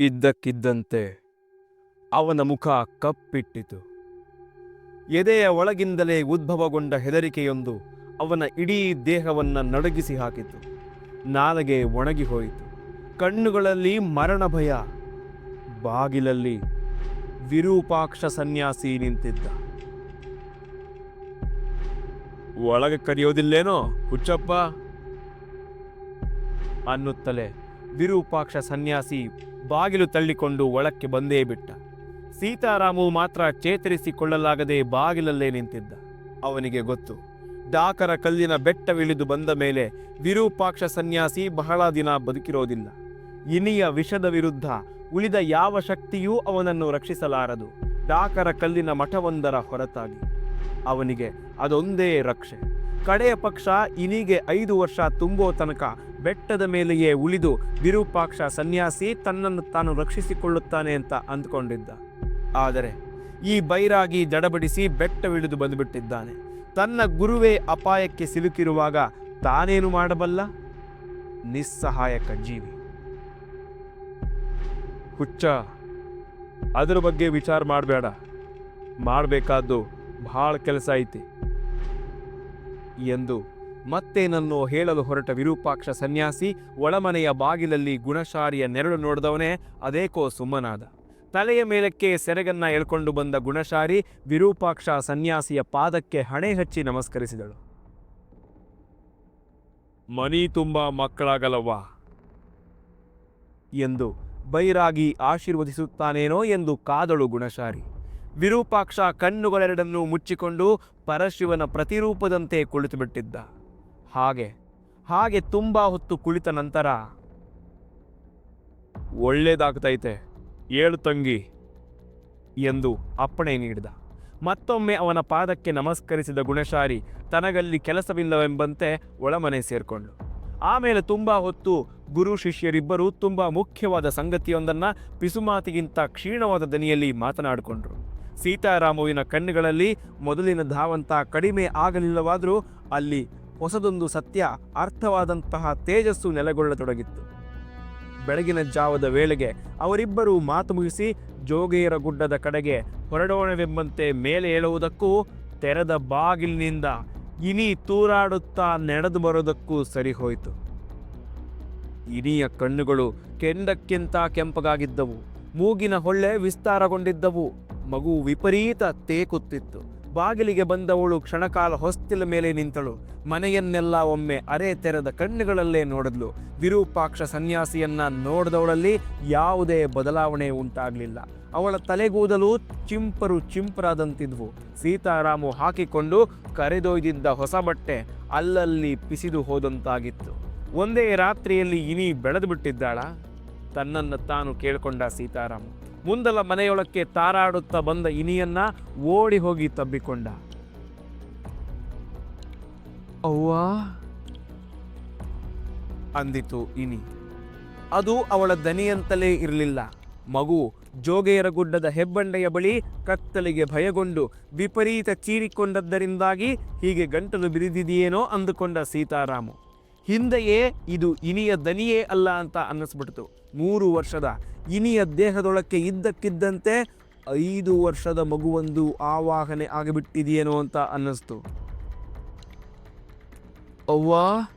ಇದ್ದಕ್ಕಿದ್ದಂತೆ ಅವನ ಮುಖ ಕಪ್ಪಿಟ್ಟಿತು. ಎದೆಯ ಒಳಗಿಂದಲೇ ಉದ್ಭವಗೊಂಡ ಹೆದರಿಕೆಯೊಂದು ಅವನ ಇಡೀ ದೇಹವನ್ನು ನಡುಗಿಸಿ ಹಾಕಿತು. ನಾಲಗೆ ಒಣಗಿ ಹೋಯಿತು. ಕಣ್ಣುಗಳಲ್ಲಿ ಮರಣ ಭಯ. ಬಾಗಿಲಲ್ಲಿ ವಿರೂಪಾಕ್ಷ ಸನ್ಯಾಸಿ ನಿಂತಿದ್ದ. ಒಳಗೆ ಕರೆಯೋದಿಲ್ಲೇನೋ ಹುಚ್ಚಪ್ಪ? ಅನ್ನುತ್ತಲೇ ವಿರೂಪಾಕ್ಷ ಸನ್ಯಾಸಿ ಬಾಗಿಲು ತಳ್ಳಿಕೊಂಡು ಒಳಕ್ಕೆ ಬಂದೇ ಬಿಟ್ಟ. ಸೀತಾರಾಮು ಮಾತ್ರ ಚೇತರಿಸಿಕೊಳ್ಳಲಾಗದೆ ಬಾಗಿಲಲ್ಲೇ ನಿಂತಿದ್ದ. ಅವನಿಗೆ ಗೊತ್ತು, ಡಾಕರ ಕಲ್ಲಿನ ಬೆಟ್ಟವಿಳಿದು ಬಂದ ಮೇಲೆ ವಿರೂಪಾಕ್ಷ ಸನ್ಯಾಸಿ ಬಹಳ ದಿನ ಬದುಕಿರೋದಿಲ್ಲ. ಇನಿಯ ವಿಷದ ವಿರುದ್ಧ ಉಳಿದ ಯಾವ ಶಕ್ತಿಯೂ ಅವನನ್ನು ರಕ್ಷಿಸಲಾರದು. ಡಾಕರ ಕಲ್ಲಿನ ಮಠವೊಂದರ ಹೊರತಾಗಿ. ಅವನಿಗೆ ಅದೊಂದೇ ರಕ್ಷೆ. ಕಡೆಯ ಪಕ್ಷ ಇನಿಗೆ ಐದು ವರ್ಷ ತುಂಬೋ ತನಕ ಬೆಟ್ಟದ ಮೇಲೆಯೇ ಉಳಿದು ವಿರೂಪಾಕ್ಷ ಸನ್ಯಾಸಿ ತನ್ನನ್ನು ತಾನು ರಕ್ಷಿಸಿಕೊಳ್ಳುತ್ತಾನೆ ಅಂತ ಅಂದ್ಕೊಂಡಿದ್ದ. ಆದರೆ ಈ ಬೈರಾಗಿ ಜಡಬಡಿಸಿ ಬೆಟ್ಟವಿಳಿದು ಬಂದುಬಿಟ್ಟಿದ್ದಾನೆ. ತನ್ನ ಗುರುವೇ ಅಪಾಯಕ್ಕೆ ಸಿಲುಕಿರುವಾಗ ತಾನೇನು ಮಾಡಬಲ್ಲ? ನಿಸ್ಸಹಾಯಕ ಜೀವಿ. ಹುಚ್ಚ, ಅದರ ಬಗ್ಗೆ ವಿಚಾರ ಮಾಡಬೇಡ. ಮಾಡಬೇಕಾದ್ದು ಭಾಳ ಕೆಲಸ ಐತಿ ಎಂದು ಮತ್ತೇನನ್ನು ಹೇಳಲು ಹೊರಟ ವಿರೂಪಾಕ್ಷ ಸನ್ಯಾಸಿ ಒಳಮನೆಯ ಬಾಗಿಲಲ್ಲಿ ಗುಣಶಾರಿಯ ನೆರಳು ನೋಡಿದವನೇ ಅದೇಕೋ ಸುಮ್ಮನಾದ. ತಲೆಯ ಮೇಲಕ್ಕೆ ಸೆರಗನ್ನ ಎಳ್ಕೊಂಡು ಬಂದ ಗುಣಶಾರಿ ವಿರೂಪಾಕ್ಷ ಸನ್ಯಾಸಿಯ ಪಾದಕ್ಕೆ ಹಣೆ ಹಚ್ಚಿ ನಮಸ್ಕರಿಸಿದಳು. ಮನಿ ತುಂಬ ಮಕ್ಕಳಾಗಲವ್ವ. ಎಂದು ಬೈರಾಗಿ ಆಶೀರ್ವದಿಸುತ್ತಾನೇನೋ ಎಂದು ಕಾದಳು ಗುಣಶಾರಿ. ವಿರೂಪಾಕ್ಷ ಕಣ್ಣುಗಳೆರಡನ್ನೂ ಮುಚ್ಚಿಕೊಂಡು ಪರಶಿವನ ಪ್ರತಿರೂಪದಂತೆ ಕುಳಿತುಬಿಟ್ಟಿದ್ದ. ಹಾಗೆ ಹಾಗೆ ತುಂಬ ಹೊತ್ತು ಕುಳಿತ ನಂತರ, ಒಳ್ಳೇದಾಗ್ತೈತೆ, ಏಳು ತಂಗಿ ಎಂದು ಅಪ್ಪಣೆ ನೀಡಿದ. ಮತ್ತೊಮ್ಮೆ ಅವನ ಪಾದಕ್ಕೆ ನಮಸ್ಕರಿಸಿದ ಗುಣಶಾರಿ ತನಗಲ್ಲಿ ಕೆಲಸವಿಲ್ಲವೆಂಬಂತೆ ಒಳಮನೆ ಸೇರಿಕೊಂಡು ಆಮೇಲೆ ತುಂಬ ಹೊತ್ತು ಗುರು ಶಿಷ್ಯರಿಬ್ಬರು ತುಂಬ ಮುಖ್ಯವಾದ ಸಂಗತಿಯೊಂದನ್ನು ಪಿಸುಮಾತಿಗಿಂತ ಕ್ಷೀಣವಾದ ದನಿಯಲ್ಲಿ ಮಾತನಾಡಿಕೊಂಡರು. ಸೀತಾರಾಮುವಿನ ಕಣ್ಣುಗಳಲ್ಲಿ ಮೊದಲಿನ ಧಾವಂತ ಕಡಿಮೆ ಆಗಲಿಲ್ಲವಾದರೂ ಅಲ್ಲಿ ಹೊಸದೊಂದು ಸತ್ಯ ಅರ್ಥವಾದಂತಹ ತೇಜಸ್ಸು ನೆಲೆಗೊಳ್ಳತೊಡಗಿತ್ತು. ಬೆಳಗಿನ ಜಾವದ ವೇಳೆಗೆ ಅವರಿಬ್ಬರೂ ಮಾತು ಮುಗಿಸಿ ಜೋಗೇರ ಗುಡ್ಡದ ಕಡೆಗೆ ಹೊರಡೋಣವೆಂಬಂತೆ ಮೇಲೆ ಏಳುವುದಕ್ಕೂ ತೆರೆದ ಬಾಗಿಲಿನಿಂದ ಇನಿ ತೂರಾಡುತ್ತಾ ನಡೆದು ಬರೋದಕ್ಕೂ ಸರಿಹೋಯಿತು. ಇನಿಯ ಕಣ್ಣುಗಳು ಕೆಂಡಕ್ಕಿಂತ ಕೆಂಪಗಾಗಿದ್ದವು. ಮೂಗಿನ ಹೊಳ್ಳೆ ವಿಸ್ತಾರಗೊಂಡಿದ್ದವು. ಮಗು ವಿಪರೀತ ತೇಕುತ್ತಿತ್ತು. ಬಾಗಿಲಿಗೆ ಬಂದವಳು ಕ್ಷಣಕಾಲ ಹೊಸ್ತಿಲ ಮೇಲೆ ನಿಂತಳು. ಮನೆಯನ್ನೆಲ್ಲ ಒಮ್ಮೆ ಅರೆ ತೆರೆದ ಕಣ್ಣುಗಳಲ್ಲೇ ನೋಡಿದ್ಲು. ವಿರೂಪಾಕ್ಷ ಸನ್ಯಾಸಿಯನ್ನ ನೋಡಿದವಳಲ್ಲಿ ಯಾವುದೇ ಬದಲಾವಣೆ ಉಂಟಾಗಲಿಲ್ಲ. ಅವಳ ತಲೆಗೂದಲು ಚಿಂಪರು ಚಿಂಪರಾದಂತಿದ್ವು. ಸೀತಾರಾಮು ಹಾಕಿಕೊಂಡು ಕರೆದೊಯ್ದಿದ್ದ ಹೊಸ ಬಟ್ಟೆ ಅಲ್ಲಲ್ಲಿ ಪಿಸಿದು ಹೋದಂತಾಗಿತ್ತು. ಒಂದೇ ರಾತ್ರಿಯಲ್ಲಿ ಇನಿ ಬೆಳೆದು ಬಿಟ್ಟಿದ್ದಾಳ? ತನ್ನನ್ನು ತಾನು ಕೇಳಿಕೊಂಡ ಸೀತಾರಾಮ. ಮುಂದಲ ಮನೆಯೊಳಕ್ಕೆ ತಾರಾಡುತ್ತಾ ಬಂದ ಇನಿಯನ್ನ ಓಡಿ ಹೋಗಿ ತಬ್ಬಿಕೊಂಡ. ಅವ್ವ? ಅಂದಿತು ಇನಿ. ಅದು ಅವಳ ದನಿಯಂತಲೇ ಇರಲಿಲ್ಲ. ಮಗು ಜೋಗೆಯರ ಗುಡ್ಡದ ಹೆಬ್ಬಂಡೆಯ ಬಳಿ ಕತ್ತಲಿಗೆ ಭಯಗೊಂಡು ವಿಪರೀತ ಚೀರಿಕೊಂಡದ್ದರಿಂದಾಗಿ ಹೀಗೆ ಗಂಟಲು ಬಿರಿದಿದೆಯೇನೋ ಅಂದುಕೊಂಡ ಸೀತಾರಾಮು. ಹಿಂದೆಯೇ ಇದು ಇನಿಯ ದನಿಯೇ ಅಲ್ಲ ಅಂತ ಅನ್ನಿಸ್ಬಿಡ್ತು. ಮೂರು ವರ್ಷದ ಇನಿಯ ದೇಹದೊಳಕ್ಕೆ ಇದ್ದಕ್ಕಿದ್ದಂತೆ ಐದು ವರ್ಷದ ಮಗುವೊಂದು ಆವಾಹನೆ ಆಗಿಬಿಟ್ಟಿದೆಯೇನೋ ಅಂತ ಅನ್ನಿಸ್ತು. ಅವ್ವಾ,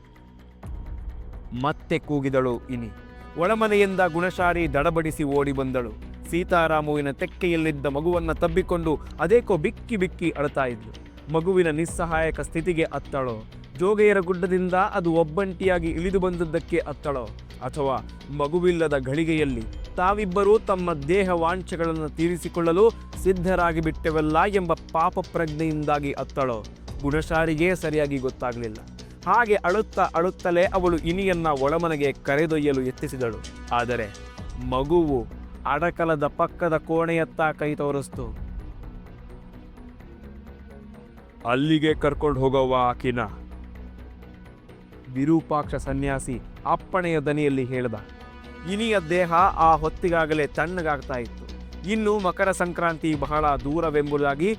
ಮತ್ತೆ ಕೂಗಿದಳು ಇನಿ. ಒಳಮನೆಯಿಂದ ಗುಣಶಾರಿ ದಡಬಡಿಸಿ ಓಡಿ ಬಂದಳು. ಸೀತಾರಾಮುವಿನ ತೆಕ್ಕೆಯಲ್ಲಿದ್ದ ಮಗುವನ್ನು ತಬ್ಬಿಕೊಂಡು ಅದೇಕೋ ಬಿಕ್ಕಿ ಬಿಕ್ಕಿ ಅಳ್ತಾ ಇದ್ಲು. ಮಗುವಿನ ನಿಸ್ಸಹಾಯಕ ಸ್ಥಿತಿಗೆ ಅತ್ತಳೋ. ಜೋಗೆಯರ ಗುಡ್ಡದಿಂದ ಅದು ಒಬ್ಬಂಟಿಯಾಗಿ ಇಳಿದು ಬಂದದ್ದಕ್ಕೆ ಅತ್ತಳೋ. ಅಥವಾ ಮಗುವಿಲ್ಲದ ಘಳಿಗೆಯಲ್ಲಿ ತಾವಿಬ್ಬರೂ ತಮ್ಮ ದೇಹ ವಾಂಛೆಗಳನ್ನು ತೀರಿಸಿಕೊಳ್ಳಲು ಸಿದ್ಧರಾಗಿ ಬಿಟ್ಟೆವಲ್ಲ ಎಂಬ ಪಾಪ ಪ್ರಜ್ಞೆಯಿಂದಾಗಿ ಅತ್ತಳೋ. ಗುಣಶಾರಿಗೆ ಸರಿಯಾಗಿ ಗೊತ್ತಾಗಲಿಲ್ಲ. ಹಾಗೆ ಅಳುತ್ತಾ ಅಳುತ್ತಲೇ ಅವಳು ಇನಿಯನ್ನ ಒಳಮನೆಗೆ ಕರೆದೊಯ್ಯಲು ಯತ್ನಿಸಿದಳು. ಆದರೆ ಮಗುವು ಅಡಕಲದ ಪಕ್ಕದ ಕೋಣೆಯತ್ತ ಕೈ ತೋರಿಸ್ತು. ಅಲ್ಲಿಗೆ ಕರ್ಕೊಂಡು ಹೋಗವ ಆಕಿನ. ವಿರೂಪಾಕ್ಷ ಸನ್ಯಾಸಿ ಅಪ್ಪಣೆಯ ದನಿಯಲ್ಲಿ ಹೇಳಿದ, ಇನಿಯ ದೇಹ ಆ ಹೊತ್ತಿಗಾಗಲೇ ತಣ್ಣಗಾಗ್ತಾ ಇತ್ತು. ಇನ್ನು ಮಕರ ಸಂಕ್ರಾಂತಿ ಬಹಳ ದೂರವೆಂಬುದಾಗಿ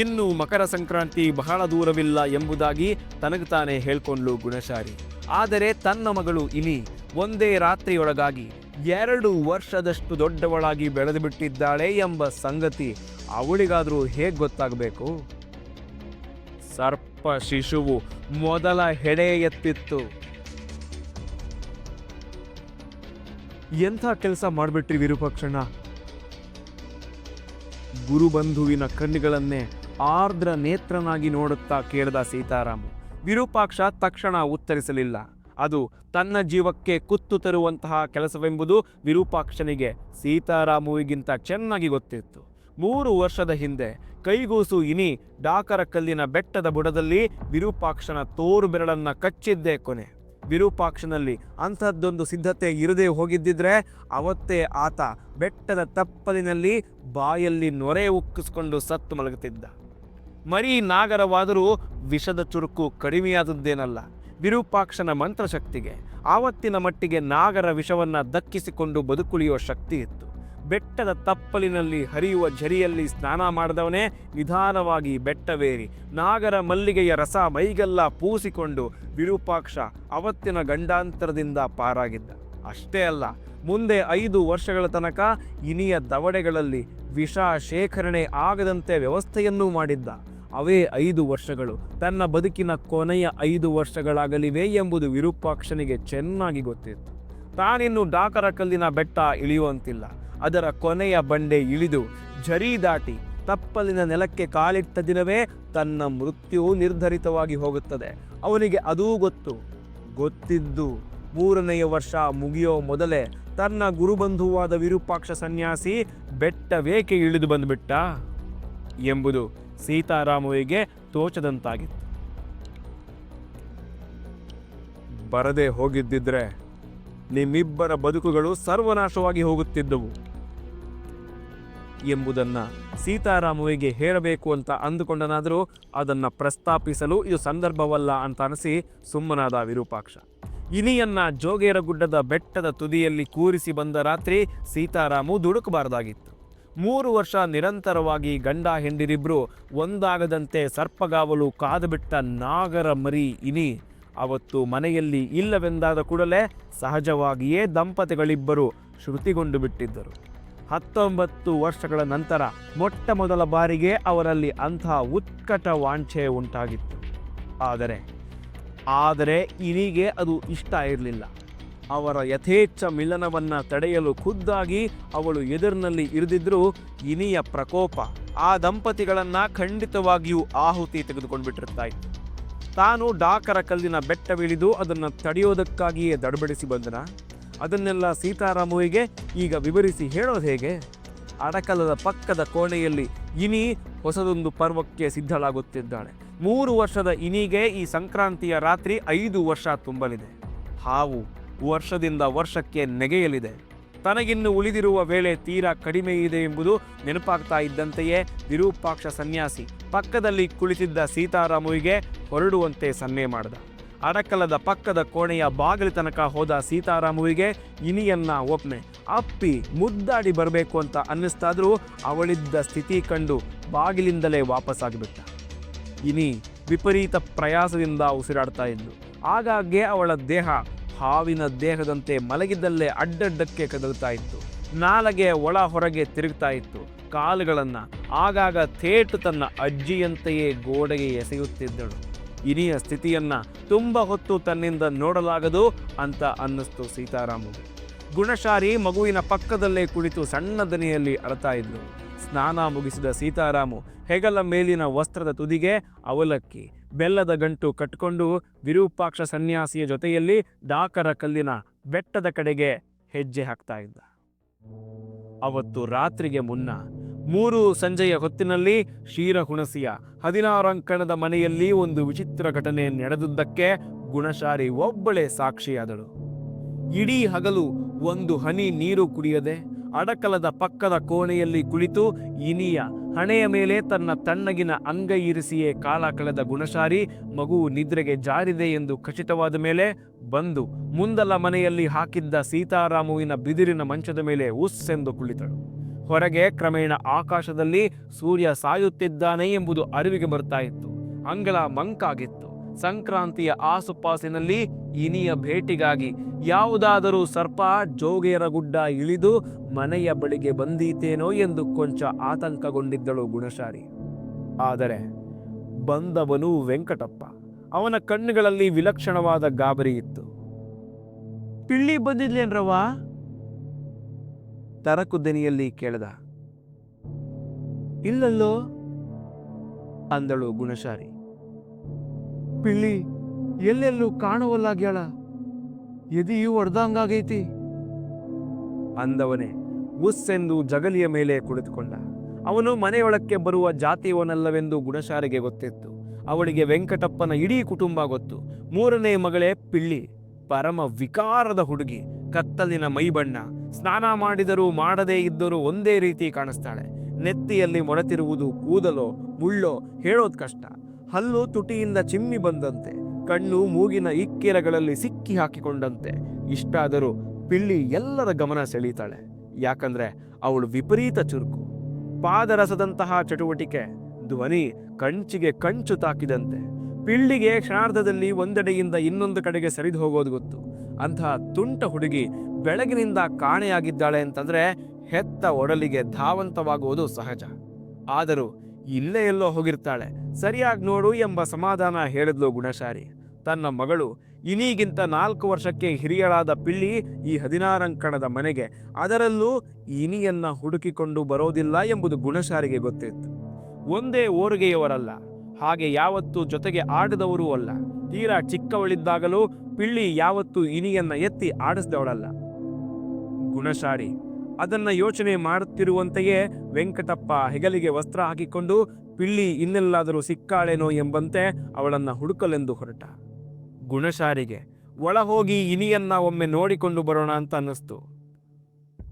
ಇನ್ನು ಮಕರ ಸಂಕ್ರಾಂತಿ ಬಹಳ ದೂರವಿಲ್ಲ ಎಂಬುದಾಗಿ ತನಗೆ ತಾನೇ ಹೇಳ್ಕೊಂಡ್ಲು ಗುಣಶಾರಿ. ಆದರೆ ತನ್ನ ಮಗಳು ಇನಿ ಒಂದೇ ರಾತ್ರಿಯೊಳಗಾಗಿ ಎರಡು ವರ್ಷದಷ್ಟು ದೊಡ್ಡವಳಾಗಿ ಬೆಳೆದು ಬಿಟ್ಟಿದ್ದಾಳೆ ಎಂಬ ಸಂಗತಿ ಅವಳಿಗಾದರೂ ಹೇಗೆ ಗೊತ್ತಾಗಬೇಕು? ಸರ್ಪ ಶಿಶುವು ಮೊದಲ ಹೆಡೆ ಎತ್ತಿತ್ತು. ಎಂಥ ಕೆಲಸ ಮಾಡಿಬಿಟ್ರಿ ವಿರೂಪಾಕ್ಷಣ್ಣ? ಗುರುಬಂಧುವಿನ ಕಣ್ಣುಗಳನ್ನೇ ಆರ್ದ್ರ ನೇತ್ರನಾಗಿ ನೋಡುತ್ತಾ ಕೇಳಿದ ಸೀತಾರಾಮು. ವಿರೂಪಾಕ್ಷ ತಕ್ಷಣ ಉತ್ತರಿಸಲಿಲ್ಲ. ಅದು ತನ್ನ ಜೀವಕ್ಕೆ ಕುತ್ತು ತರುವಂತಹ ಕೆಲಸವೆಂಬುದು ವಿರೂಪಾಕ್ಷನಿಗೆ ಸೀತಾರಾಮುವಿಗಿಂತ ಚೆನ್ನಾಗಿ ಗೊತ್ತಿತ್ತು. ಮೂರು ವರ್ಷದ ಹಿಂದೆ ಕೈಗೂಸು ಇನಿ ಡಾಕರ ಕಲ್ಲಿನ ಬೆಟ್ಟದ ಬುಡದಲ್ಲಿ ವಿರೂಪಾಕ್ಷನ ತೋರು ಬೆರಳನ್ನು ಕಚ್ಚಿದ್ದೇ ಕೊನೆ. ವಿರೂಪಾಕ್ಷನಲ್ಲಿ ಅಂಥದ್ದೊಂದು ಸಿದ್ಧತೆ ಇರದೇ ಹೋಗಿದ್ದಿದ್ರೆ ಅವತ್ತೇ ಆತ ಬೆಟ್ಟದ ತಪ್ಪಲಿನಲ್ಲಿ ಬಾಯಲ್ಲಿ ನೊರೆ ಉಕ್ಕಿಸ್ಕೊಂಡು ಸತ್ತು ಮಲಗುತ್ತಿದ್ದ. ಮರಿ ನಾಗರವಾದರೂ ವಿಷದ ಚುರುಕು ಕಡಿಮೆಯಾದದ್ದೇನಲ್ಲ. ವಿರೂಪಾಕ್ಷನ ಮಂತ್ರಶಕ್ತಿಗೆ. ಆವತ್ತಿನ ಮಟ್ಟಿಗೆ ನಾಗರ ವಿಷವನ್ನ ದಕ್ಕಿಸಿಕೊಂಡು ಬದುಕುಳಿಯುವ ಶಕ್ತಿ ಇತ್ತು. ಬೆಟ್ಟದ ತಪ್ಪಲಿನಲ್ಲಿ ಹರಿಯುವ ಝರಿಯಲ್ಲಿ ಸ್ನಾನ ಮಾಡಿದವನೇ ನಿಧಾನವಾಗಿ ಬೆಟ್ಟವೇರಿ. ನಾಗರ ಮಲ್ಲಿಗೆಯ ರಸ ಮೈಗೆಲ್ಲ ಪೂಸಿಕೊಂಡು ವಿರೂಪಾಕ್ಷ ಅವತ್ತಿನ ಗಂಡಾಂತರದಿಂದ ಪಾರಾಗಿದ್ದ. ಅಷ್ಟೇ ಅಲ್ಲ, ಮುಂದೆ ಐದು ವರ್ಷಗಳ ತನಕ ಇನಿಯ ದವಡೆಗಳಲ್ಲಿ ವಿಷ ಶೇಖರಣೆ ಆಗದಂತೆ ವ್ಯವಸ್ಥೆಯನ್ನೂ ಮಾಡಿದ್ದ. ಅವೇ ಐದು ವರ್ಷಗಳು. ತನ್ನ ಬದುಕಿನ ಕೊನೆಯ ಐದು ವರ್ಷಗಳಾಗಲಿವೆ ಎಂಬುದು ವಿರೂಪಾಕ್ಷನಿಗೆ ಚೆನ್ನಾಗಿ ಗೊತ್ತಿತ್ತು. ತಾನಿನ್ನು ಡಾಕರ ಕಲ್ಲಿನ ಬೆಟ್ಟ ಇಳಿಯುವಂತಿಲ್ಲ. ಅದರ ಕೊನೆಯ ಬಂಡೆ ಇಳಿದು ಝರಿ ದಾಟಿ ತಪ್ಪಲಿನ ನೆಲಕ್ಕೆ ಕಾಲಿಟ್ಟ ದಿನವೇ ತನ್ನ ಮೃತ್ಯು ನಿರ್ಧರಿತವಾಗಿ ಹೋಗುತ್ತದೆ. ಅವನಿಗೆ ಅದೂ ಗೊತ್ತು. ಗೊತ್ತಿದ್ದು ಮೂರನೆಯ ವರ್ಷ ಮುಗಿಯೋ ಮೊದಲೇ ತನ್ನ ಗುರುಬಂಧುವಾದ ವಿರೂಪಾಕ್ಷ ಸನ್ಯಾಸಿ ಬೆಟ್ಟವೇಕೆ ಇಳಿದು ಬಂದುಬಿಟ್ಟ? ಎಂಬುದು ಸೀತಾರಾಮುವಿಗೆ ತೋಚದಂತಾಗಿತ್ತು. ಬರದೆ ಹೋಗಿದ್ದಿದ್ರೆ ನಿಮ್ಮಿಬ್ಬರ ಬದುಕುಗಳು ಸರ್ವನಾಶವಾಗಿ ಹೋಗುತ್ತಿದ್ದವು. ಎಂಬುದನ್ನು ಸೀತಾರಾಮುವಿಗೆ ಹೇಳಬೇಕು ಅಂತ ಅಂದುಕೊಂಡನಾದರೂ ಅದನ್ನು ಪ್ರಸ್ತಾಪಿಸಲು ಇದು ಸಂದರ್ಭವಲ್ಲ ಅಂತ ಅನಿಸಿ ಸುಮ್ಮನಾದ ವಿರೂಪಾಕ್ಷ. ಇನಿಯನ್ನ ಜೋಗೇರಗುಡ್ಡದ ಬೆಟ್ಟದ ತುದಿಯಲ್ಲಿ ಕೂರಿಸಿ ಬಂದ ರಾತ್ರಿ ಸೀತಾರಾಮು ದುಡುಕಬಾರದಾಗಿತ್ತು. ಮೂರು ವರ್ಷ ನಿರಂತರವಾಗಿ ಗಂಡ ಹೆಂಡಿರಿಬ್ರು ಒಂದಾಗದಂತೆ ಸರ್ಪಗಾವಲು ಕಾದುಬಿಟ್ಟ ನಾಗರ ಮರಿ ಇನಿ. ಅವತ್ತು ಮನೆಯಲ್ಲಿ ಇಲ್ಲವೆಂದಾದ ಕೂಡಲೇ ಸಹಜವಾಗಿಯೇ ದಂಪತಿಗಳಿಬ್ಬರು ಶ್ರುತಿಗೊಂಡು ಬಿಟ್ಟಿದ್ದರು. ಹತ್ತೊಂಬತ್ತು ವರ್ಷಗಳ ನಂತರ ಮೊಟ್ಟ ಮೊದಲ ಬಾರಿಗೆ ಅವರಲ್ಲಿ ಅಂತಹ ಉತ್ಕಟ ವಾಂಛೆ ಉಂಟಾಗಿತ್ತು. ಆದರೆ ಆದರೆ ಇನಿಗೆ ಅದು ಇಷ್ಟ ಇರಲಿಲ್ಲ. ಅವರ ಯಥೇಚ್ಛ ಮಿಲನವನ್ನ ತಡೆಯಲು ಖುದ್ದಾಗಿ ಅವಳು ಎದುರಿನಲ್ಲಿ ಇರಿದಿದ್ರು ಇನಿಯ ಪ್ರಕೋಪ ಆ ದಂಪತಿಗಳನ್ನ ಖಂಡಿತವಾಗಿಯೂ ಆಹುತಿ ತೆಗೆದುಕೊಂಡ್ಬಿಟ್ಟಿರ್ತಾ ಇತ್ತು ತಾನು ಡಾಕರ ಕಲ್ಲಿನ ಬೆಟ್ಟವಿಳಿದು ಅದನ್ನು ತಡೆಯೋದಕ್ಕಾಗಿಯೇ ದಡಬಡಿಸಿ ಬಂದನ? ಅದನ್ನೆಲ್ಲ ಸೀತಾರಾಮುವಿಗೆ ಈಗ ವಿವರಿಸಿ ಹೇಳೋದು ಹೇಗೆ? ಅಡಕಲದ ಪಕ್ಕದ ಕೋಣೆಯಲ್ಲಿ ಇನಿ ಹೊಸದೊಂದು ಪರ್ವಕ್ಕೆ ಸಿದ್ಧಳಾಗುತ್ತಿದ್ದಾಳೆ. ಮೂರು ವರ್ಷದ ಇನಿಗೆ ಈ ಸಂಕ್ರಾಂತಿಯ ರಾತ್ರಿ ಐದು ವರ್ಷ ತುಂಬಲಿದೆ. ಹಾವು ವರ್ಷದಿಂದ ವರ್ಷಕ್ಕೆ ನೆಗೆಯಲಿದೆ. ತನಗಿನ್ನು ಉಳಿದಿರುವ ವೇಳೆ ತೀರಾ ಕಡಿಮೆ ಇದೆ ಎಂಬುದು ನೆನಪಾಗ್ತಾ ಇದ್ದಂತೆಯೇ ವಿರೂಪಾಕ್ಷ ಸನ್ಯಾಸಿ ಪಕ್ಕದಲ್ಲಿ ಕುಳಿತಿದ್ದ ಸೀತಾರಾಮುವಿಗೆ ಹೊರಡುವಂತೆ ಸನ್ನೆ ಮಾಡಿದ. ಅಡಕಲದ ಪಕ್ಕದ ಕೋಣೆಯ ಬಾಗಿಲು ತನಕ ಹೋದ ಸೀತಾರಾಮುವಿಗೆ ಇನಿಯನ್ನ ಒಪ್ನೆ ಅಪ್ಪಿ, ಮುದ್ದಾಡಿ ಬರಬೇಕು ಅಂತ ಅನ್ನಿಸ್ತಾದರೂ ಅವಳಿದ್ದ ಸ್ಥಿತಿ ಕಂಡು ಬಾಗಿಲಿಂದಲೇ ವಾಪಸ್ಸಾಗಿಬಿಟ್ಟ. ಇನಿ ವಿಪರೀತ ಪ್ರಯಾಸದಿಂದ ಉಸಿರಾಡ್ತಾ ಇದ್ಲು. ಆಗಾಗ್ಗೆ ಅವಳ ದೇಹ ಹಾವಿನ ದೇಹದಂತೆ ಮಲಗಿದ್ದಲ್ಲೇ ಅಡ್ಡಡ್ಡಕ್ಕೆ ಕದಲ್ತಾ ಇತ್ತು. ನಾಲಗೆ ಒಳ ಹೊರಗೆ ತಿರುಗ್ತಾ ಇತ್ತು. ಕಾಲುಗಳನ್ನು ಆಗಾಗ ಥೇಟು ತನ್ನ ಅಜ್ಜಿಯಂತೆಯೇ ಗೋಡೆಗೆ ಎಸೆಯುತ್ತಿದ್ದಳು. ಇನಿಯ ಸ್ಥಿತಿಯನ್ನು ತುಂಬ ಹೊತ್ತು ತನ್ನಿಂದ ನೋಡಲಾಗದು ಅಂತ ಅನ್ನಿಸ್ತು ಸೀತಾರಾಮು ಗುಣಶಾರಿ ಮಗುವಿನ ಪಕ್ಕದಲ್ಲೇ ಕುಳಿತು ಸಣ್ಣ ದನಿಯಲ್ಲಿ ಅಳತಾ ಇದ್ದಳು ಸ್ನಾನ ಮುಗಿಸಿದ ಸೀತಾರಾಮು ಹೆಗಲ ಮೇಲಿನ ವಸ್ತ್ರದ ತುದಿಗೆ ಅವಲಕ್ಕಿ ಬೆಲ್ಲದ ಗಂಟು ಕಟ್ಟಿಕೊಂಡು ವಿರೂಪಾಕ್ಷ ಸನ್ಯಾಸಿಯ ಜೊತೆಯಲ್ಲಿ ಡಾಕರ ಕಲ್ಲಿನ ಬೆಟ್ಟದ ಕಡೆಗೆ ಹೆಜ್ಜೆ ಹಾಕ್ತಾ ಇದ್ದ. ಅವತ್ತು ರಾತ್ರಿಗೆ ಮುನ್ನ ಮೂರು ಸಂಜೆಯ ಹೊತ್ತಿನಲ್ಲಿ ಕ್ಷೀರಹುಣಸಿಯ ಹದಿನಾರು ಅಂಕಣದ ಮನೆಯಲ್ಲಿ ಒಂದು ವಿಚಿತ್ರ ಘಟನೆ ನಡೆದುದಕ್ಕೆ ಗುಣಶಾರಿ ಒಬ್ಬಳೇ ಸಾಕ್ಷಿಯಾದಳು. ಇಡೀ ಹಗಲು ಒಂದು ಹನಿ ನೀರು ಕುಡಿಯದೆ ಅಡಕಲದ ಪಕ್ಕದ ಕೋಣೆಯಲ್ಲಿ ಕುಳಿತು ಇನಿಯ ಹಣೆಯ ಮೇಲೆ ತನ್ನ ತಣ್ಣಗಿನ ಅಂಗೈ ಇರಿಸಿಯೇ ಕಾಲ ಕಳೆದ ಗುಣಶಾರಿ ಮಗು ನಿದ್ರೆಗೆ ಜಾರಿದೆ ಎಂದು ಖಚಿತವಾದ ಮೇಲೆ ಬಂದು ಮುಂದಲ ಮನೆಯಲ್ಲಿ ಹಾಕಿದ್ದ ಸೀತಾರಾಮುವಿನ ಬಿದಿರಿನ ಮಂಚದ ಮೇಲೆ ಉಸ್ಸೆಂದು ಕುಳಿತಳು. ಹೊರಗೆ ಕ್ರಮೇಣ ಆಕಾಶದಲ್ಲಿ ಸೂರ್ಯ ಸಾಯುತ್ತಿದ್ದಾನೆ ಎಂಬುದು ಅರಿವಿಗೆ ಬರ್ತಾ ಇತ್ತು. ಅಂಗಳ ಮಂಕಾಗಿತ್ತು. ಸಂಕ್ರಾಂತಿಯ ಆಸುಪಾಸಿನಲ್ಲಿ ಇನಿಯ ಭೇಟಿಗಾಗಿ ಯಾವುದಾದರೂ ಸರ್ಪ ಜೋಗೇರ ಗುಡ್ಡ ಇಳಿದು ಮನೆಯ ಬಳಿಗೆ ಬಂದೀತೇನೋ ಎಂದು ಕೊಂಚ ಆತಂಕಗೊಂಡಿದ್ದಳು ಗುಣಶಾರಿ. ಆದರೆ ಬಂದವನು ವೆಂಕಟಪ್ಪ. ಅವನ ಕಣ್ಣುಗಳಲ್ಲಿ ವಿಲಕ್ಷಣವಾದ ಗಾಬರಿ ಇತ್ತು. ಪಿಳ್ಳಿ ಬಂದಿದ್ಲೇನ್ರವ ತರಕು ದನಿಯಲ್ಲಿ ಕೇಳ್ದ. ಇಲ್ಲಲ್ಲೋ? ಅಂದಳು ಗುಣಶಾರಿ. ಪಿಳ್ಳಿ, ಎಲ್ಲೆಲ್ಲೂ ಕಾಣುವಲ್ಲಾಗ್ಯಾಳ? ಎದಿ ಒಡ್ದಂಗಾಗೈತಿ. ಅಂದವನೇ, ಉಸ್ಸೆಂದು ಜಗಲಿಯ ಮೇಲೆ ಕುಳಿತುಕೊಂಡ. ಅವನು ಮನೆಯೊಳಕ್ಕೆ ಬರುವ ಜಾತಿಯವನಲ್ಲವೆಂದು ಗುಣಶಾರಿಗೆ ಗೊತ್ತಿತ್ತು. ಅವಳಿಗೆ ವೆಂಕಟಪ್ಪನ ಇಡೀ ಕುಟುಂಬ ಗೊತ್ತು. ಮೂರನೇ ಮಗಳೇ ಪಿಳ್ಳಿ, ಪರಮ ವಿಕಾರದ ಹುಡುಗಿ, ಕತ್ತಲಿನ ಮೈಬಣ್ಣ. ಸ್ನಾನ ಮಾಡಿದರೂ ಮಾಡದೇ ಇದ್ದರೂ ಒಂದೇ ರೀತಿ ಕಾಣಿಸ್ತಾಳೆ. ನೆತ್ತಿಯಲ್ಲಿ ಮೊಳತಿರುವುದು ಕೂದಲೋ, ಮುಳ್ಳೋ, ಹೇಳೋದು ಕಷ್ಟ. ಹಲ್ಲು ತುಟಿಯಿಂದ ಚಿಮ್ಮಿ ಬಂದಂತೆ, ಕಣ್ಣು ಮೂಗಿನ ಇಕ್ಕೆಲಗಳಲ್ಲಿ ಸಿಕ್ಕಿ ಹಾಕಿಕೊಂಡಂತೆ. ಇಷ್ಟಾದರೂ ಪಿಳ್ಳಿ ಎಲ್ಲರ ಗಮನ ಸೆಳೀತಾಳೆ. ಯಾಕಂದ್ರೆ ಅವಳು ವಿಪರೀತ ಚುರುಕು. ಪಾದರಸದಂತಹ ಚಟುವಟಿಕೆ, ಧ್ವನಿ ಕಂಚಿಗೆ ಕಂಚು ತಾಕಿದಂತೆ. ಪಿಳ್ಳಿಗೆ ಕ್ಷಣಾರ್ಧದಲ್ಲಿ ಒಂದೆಡೆಯಿಂದ ಇನ್ನೊಂದು ಕಡೆಗೆ ಸರಿದು ಹೋಗೋದು ಗೊತ್ತು. ಅಂತಹ ತುಂಟ ಹುಡುಗಿ ಬೆಳಗಿನಿಂದ ಕಾಣೆಯಾಗಿದ್ದಾಳೆ ಅಂತಂದ್ರೆ ಹೆತ್ತ ಒಡಲಿಗೆ ಧಾವಂತವಾಗುವುದು ಸಹಜ. ಆದರೂ ಇಲ್ಲೇ ಎಲ್ಲೋ ಹೋಗಿರ್ತಾಳೆ. ಸರಿಯಾಗಿ ನೋಡು ಎಂಬ ಸಮಾಧಾನ ಹೇಳಿದ್ಲು ಗುಣಶಾರಿ ತನ್ನ ಮಗಳು ಇನಿಗಿಂತ ನಾಲ್ಕು ವರ್ಷಕ್ಕೆ ಹಿರಿಯಳಾದ ಪಿಳ್ಳಿ ಈ ಹದಿನಾರಂಕಣದ ಮನೆಗೆ. ಅದರಲ್ಲೂ ಇನಿಯನ್ನ ಹುಡುಕಿಕೊಂಡು ಬರೋದಿಲ್ಲ ಎಂಬುದು ಗುಣಶಾರಿಗೆ ಗೊತ್ತಿತ್ತು. ಒಂದೇ ಓರಿಗೆಯವರಲ್ಲ. ಹಾಗೆ ಯಾವತ್ತೂ ಜೊತೆಗೆ ಆಡದವರೂ ಅಲ್ಲ. ತೀರಾ ಚಿಕ್ಕವಳಿದ್ದಾಗಲೂ ಪಿಳ್ಳಿ ಯಾವತ್ತೂ ಇನಿಯನ್ನ ಎತ್ತಿ ಆಡಿಸಿದವಳಲ್ಲ. ಗುಣಶಾರಿ ಅದನ್ನ ಯೋಚನೆ ಮಾಡುತ್ತಿರುವಂತೆಯೇ ವೆಂಕಟಪ್ಪ ಹೆಗಲಿಗೆ ವಸ್ತ್ರ ಹಾಕಿಕೊಂಡು, ಪಿಳ್ಳಿ, ಇನ್ನೆಲ್ಲಾದರೂ ಸಿಕ್ಕಾಳೇನೋ ಎಂಬಂತೆ ಅವಳನ್ನ ಹುಡುಕಲೆಂದು ಹೊರಟ. ಗುಣಶಾರಿಗೆ ಒಳ ಹೋಗಿ ಇನಿಯನ್ನ ಒಮ್ಮೆ ನೋಡಿಕೊಂಡು ಬರೋಣ ಅಂತ ಅನ್ನಿಸ್ತು.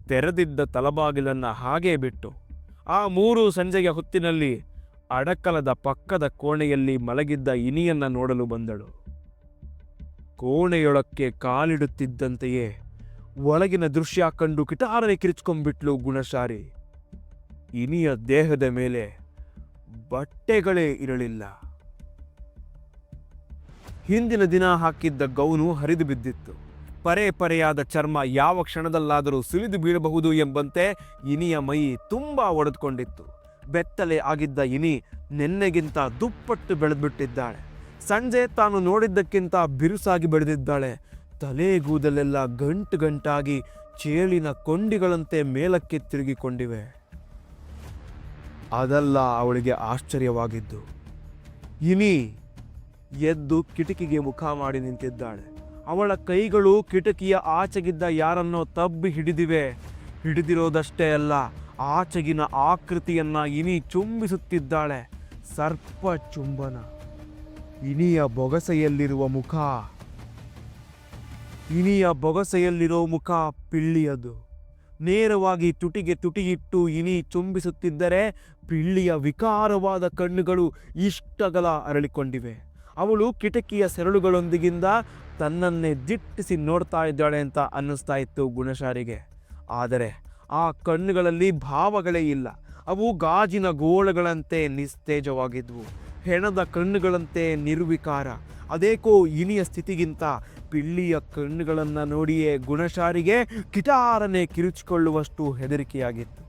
ತೆರೆದಿದ್ದ ತಲಬಾಗಿಲನ್ನ ಹಾಗೇ ಬಿಟ್ಟು, ಆ ಮೂರು ಸಂಜೆಯ ಹೊತ್ತಿನಲ್ಲಿ ಅಡಕಲದ ಪಕ್ಕದ ಕೋಣೆಯಲ್ಲಿ ಮಲಗಿದ್ದ ಇನಿಯನ್ನ ನೋಡಲು ಬಂದಳು. ಕೋಣೆಯೊಳಕ್ಕೆ ಕಾಲಿಡುತ್ತಿದ್ದಂತೆಯೇ ಒಳಗಿನ ದೃಶ್ಯ ಕಂಡು ಕಿಟಾರನೆ ಕಿರಿಚ್ಕೊಂಡ್ಬಿಟ್ಲು ಗುಣಶಾರಿ. ಇನಿಯ ದೇಹದ ಮೇಲೆ ಬಟ್ಟೆಗಳೇ ಇರಲಿಲ್ಲ. ಹಿಂದಿನ ದಿನ ಹಾಕಿದ್ದ ಗೌನು ಹರಿದು ಬಿದ್ದಿತ್ತು. ಪರೇ ಪರೆಯಾದ ಚರ್ಮ ಯಾವ ಕ್ಷಣದಲ್ಲಾದರೂ ಸುಲಿದು ಬೀಳಬಹುದು ಎಂಬಂತೆ ಇನಿಯ ಮೈ ತುಂಬಾ ಒಡೆದುಕೊಂಡಿತ್ತು. ಬೆತ್ತಲೆ ಆಗಿದ್ದ ಇನಿ ನೆನ್ನೆಗಿಂತ ದುಪ್ಪಟ್ಟು ಬೆಳೆದ್ಬಿಟ್ಟಿದ್ದಾಳೆ. ಸಂಜೆ ತಾನು ನೋಡಿದ್ದಕ್ಕಿಂತ ಬಿರುಸಾಗಿ ಬೆಳೆದಿದ್ದಾಳೆ. ತಲೆಗೂದಲೆಲ್ಲ ಗಂಟು ಗಂಟಾಗಿ ಚೇಳಿನ ಕೊಂಡಿಗಳಂತೆ ಮೇಲಕ್ಕೆ ತಿರುಗಿಕೊಂಡಿವೆ. ಅದಲ್ಲ ಅವಳಿಗೆ ಆಶ್ಚರ್ಯವಾಗಿದ್ದು. ಇನಿ, ಎದ್ದು ಕಿಟಕಿಗೆ ಮುಖ ಮಾಡಿ ನಿಂತಿದ್ದಾಳೆ. ಅವಳ ಕೈಗಳು ಕಿಟಕಿಯ ಆಚೆಗಿದ್ದ ಯಾರನ್ನೋ ತಬ್ಬಿ ಹಿಡಿದಿವೆ. ಹಿಡಿದಿರೋದಷ್ಟೇ ಅಲ್ಲ, ಆಚೆಗಿನ ಆಕೃತಿಯನ್ನ ಇನಿ ಚುಂಬಿಸುತ್ತಿದ್ದಾಳೆ. ಸರ್ಪ ಚುಂಬನ ಇನಿಯ ಬೊಗಸೆಯಲ್ಲಿರುವ ಮುಖ ಇನಿಯ ಬೊಗಸೆಯಲ್ಲಿರೋ ಮುಖ ಪಿಳ್ಳಿಯದು. ನೇರವಾಗಿ ತುಟಿಗೆ ತುಟಿಯಿಟ್ಟು ಇನಿ ಚುಂಬಿಸುತ್ತಿದ್ದರೆ ಪಿಳ್ಳಿಯ ವಿಕಾರವಾದ ಕಣ್ಣುಗಳು ಇಷ್ಟಗಲ ಅರಳಿಕೊಂಡಿವೆ. ಅವಳು ಕಿಟಕಿಯ ಸೆರಳುಗಳೊಂದಿಗಿಂದ ತನ್ನನ್ನೇ ದಿಟ್ಟಿಸಿ ನೋಡ್ತಾ ಇದ್ದಾಳೆ ಅಂತ ಅನ್ನಿಸ್ತಾ ಇತ್ತು ಗುಣಶಾರಿಗೆ. ಆದರೆ ಆ ಕಣ್ಣುಗಳಲ್ಲಿ ಭಾವಗಳೇ ಇಲ್ಲ. ಅವು ಗಾಜಿನ ಗೋಳಗಳಂತೆ ನಿಸ್ತೇಜವಾಗಿದ್ವು. ಹೆಣದ ಕಣ್ಣುಗಳಂತೆ ನಿರ್ವಿಕಾರ. ಅದೇಕೋ ಇನಿಯ ಸ್ಥಿತಿಗಿಂತ ಪಿಳ್ಳಿಯ ಕಣ್ಣುಗಳನ್ನು ನೋಡಿಯೇ ಗುಣಶಾರಿಗೆ ಕಿಟಾರನೆ ಕಿರುಚಿಕೊಳ್ಳುವಷ್ಟು ಹೆದರಿಕೆಯಾಗಿತ್ತು.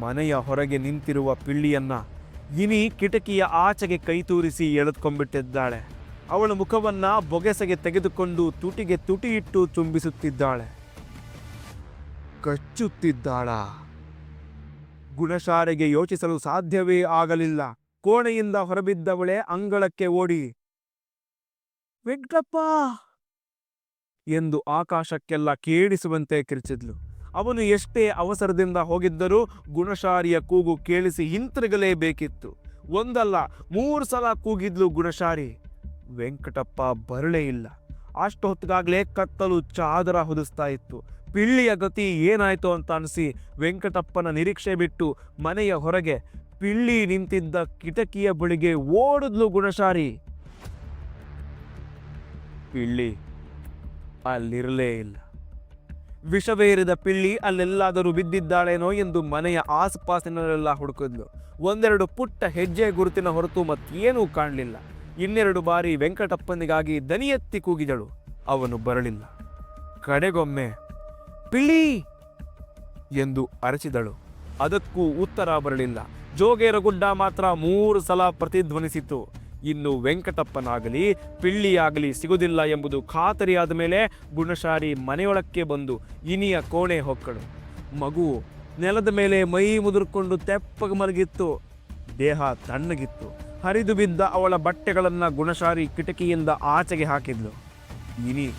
ಮನೆಯ ಹೊರಗೆ ನಿಂತಿರುವ ಪಿಳ್ಳಿಯನ್ನು ಇನಿ ಕಿಟಕಿಯ ಆಚೆಗೆ ಕೈ ತೂರಿಸಿ ಎಳೆದುಕೊಂಡ್ಬಿಟ್ಟಿದ್ದಾಳೆ. ಅವಳ ಮುಖವನ್ನು ಬೊಗೆಸೆಗೆ ತೆಗೆದುಕೊಂಡು ತುಟಿಗೆ ತುಟಿ ಇಟ್ಟು ಚುಂಬಿಸುತ್ತಿದ್ದಾಳೆ ಕಚ್ಚುತ್ತಿದ್ದಾಳ? ಗುಣಶಾರೆಗೆ ಯೋಚಿಸಲು ಸಾಧ್ಯವೇ ಆಗಲಿಲ್ಲ. ಕೋಣೆಯಿಂದ ಹೊರಬಿದ್ದವಳೆ ಅಂಗಳಕ್ಕೆ ಓಡಿ ವೆಂಕಟಪ್ಪ! ಎಂದು ಆಕಾಶಕ್ಕೆಲ್ಲ ಕೇಳಿಸುವಂತೆ ಕಿರ್ಚಿದ್ಲು. ಅವನು ಎಷ್ಟೇ ಅವಸರದಿಂದ ಹೋಗಿದ್ದರೂ ಗುಣಶಾರಿಯ ಕೂಗು ಕೇಳಿಸಿ ಹಿಂತಿರುಗಲೇಬೇಕಿತ್ತು ಒಂದಲ್ಲ, ಮೂರು ಸಲ ಕೂಗಿದ್ಲು ಗುಣಶಾರಿ. ವೆಂಕಟಪ್ಪ ಬರಲೇ ಇಲ್ಲ. ಅಷ್ಟು ಹೊತ್ತಿಗಾಗಲೇ ಕತ್ತಲು ಚಾದರ ಹೊದಿಸ್ತಾ ಇತ್ತು. ಪಿಳ್ಳಿಯ ಗತಿ ಏನಾಯ್ತು ಅಂತ ಅನಿಸಿ ವೆಂಕಟಪ್ಪನ ನಿರೀಕ್ಷೆ ಬಿಟ್ಟು ಮನೆಯ ಹೊರಗೆ ಪಿಳ್ಳಿ ನಿಂತಿದ್ದ ಕಿಟಕಿಯ ಬಳಿಗೆ ಓಡಿದ್ಲು ಗುಣಶಾರಿ. ಪಿಳ್ಳಿ, ಅಲ್ಲಿರಲೇ ಇಲ್ಲ. ವಿಷವೇರಿದ ಪಿಳ್ಳಿ ಅಲ್ಲೆಲ್ಲಾದರೂ ಬಿದ್ದಿದ್ದಾಳೇನೋ ಎಂದು ಮನೆಯ ಆಸುಪಾಸಿನಲ್ಲೆಲ್ಲ ಹುಡುಕಿದ್ಲು. ಒಂದೆರಡು ಪುಟ್ಟ ಹೆಜ್ಜೆ ಗುರುತಿನ ಹೊರತು ಮತ್ತೇನೂ ಕಾಣಲಿಲ್ಲ. ಇನ್ನೆರಡು ಬಾರಿ ವೆಂಕಟಪ್ಪನಿಗಾಗಿ ದನಿ ಎತ್ತಿ ಕೂಗಿದಳು. ಅವನು ಬರಲಿಲ್ಲ. ಕಡೆಗೊಮ್ಮೆ ಪಿಳಿ ಎಂದು ಅರಚಿದಳು. ಅದಕ್ಕೂ ಉತ್ತರ ಬರಲಿಲ್ಲ. ಜೋಗೇರಗುಡ್ಡ ಮಾತ್ರ ಮೂರು ಸಲ ಪ್ರತಿಧ್ವನಿಸಿತು. ಇನ್ನು ವೆಂಕಟಪ್ಪನಾಗಲಿ, ಪಿಳ್ಳಿಯಾಗಲಿ ಸಿಗುವುದಿಲ್ಲ ಎಂಬುದು ಖಾತರಿಯಾದ ಮೇಲೆ ಗುಣಶಾರಿ ಮನೆಯೊಳಕ್ಕೆ ಬಂದು ಇನಿಯ ಕೋಣೆ ಹೊಕ್ಕಳು. ಮಗು ನೆಲದ ಮೇಲೆ ಮೈ ಮುದುರ್ಕೊಂಡು ತೆಪ್ಪಗೆ ಮಲಗಿತ್ತು. ದೇಹ ತಣ್ಣಗಿತ್ತು. ಹರಿದು ಬಿದ್ದ ಅವಳ ಬಟ್ಟೆಗಳನ್ನು ಗುಣಶಾರಿ ಕಿಟಕಿಯಿಂದ ಆಚೆಗೆ ಹಾಕಿದ್ಲು. ಇನಿ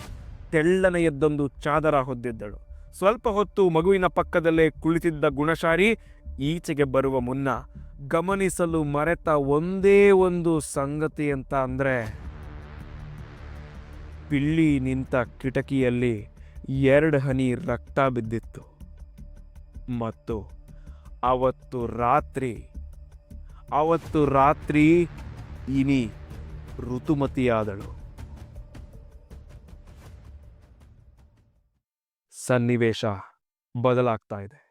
ತೆಳ್ಳನ ಎದ್ದೊಂದು ಚಾದರ ಹೊದ್ದಿದ್ದಳು. ಸ್ವಲ್ಪ ಹೊತ್ತು ಮಗುವಿನ ಪಕ್ಕದಲ್ಲೇ ಕುಳಿತಿದ್ದ ಗುಣಶಾರಿ ಈಚೆಗೆ ಬರುವ ಮುನ್ನ ಗಮನಿಸಲು ಮರೆತ ಒಂದೇ ಒಂದು ಸಂಗತಿ ಅಂತ ಅಂದರೆ, ಪಿಳ್ಳಿ ನಿಂತ ಕಿಟಕಿಯಲ್ಲಿ ಎರಡು ಹನಿ ರಕ್ತ ಬಿದ್ದಿತ್ತು. ಮತ್ತು ಅವತ್ತು ರಾತ್ರಿ ಅವತ್ತು ರಾತ್ರಿ ಇನಿ ಋತುಮತಿಯಾದಳು. ಸನ್ನಿವೇಶ ಬದಲಾಗ್ತಾ ಇದೆ.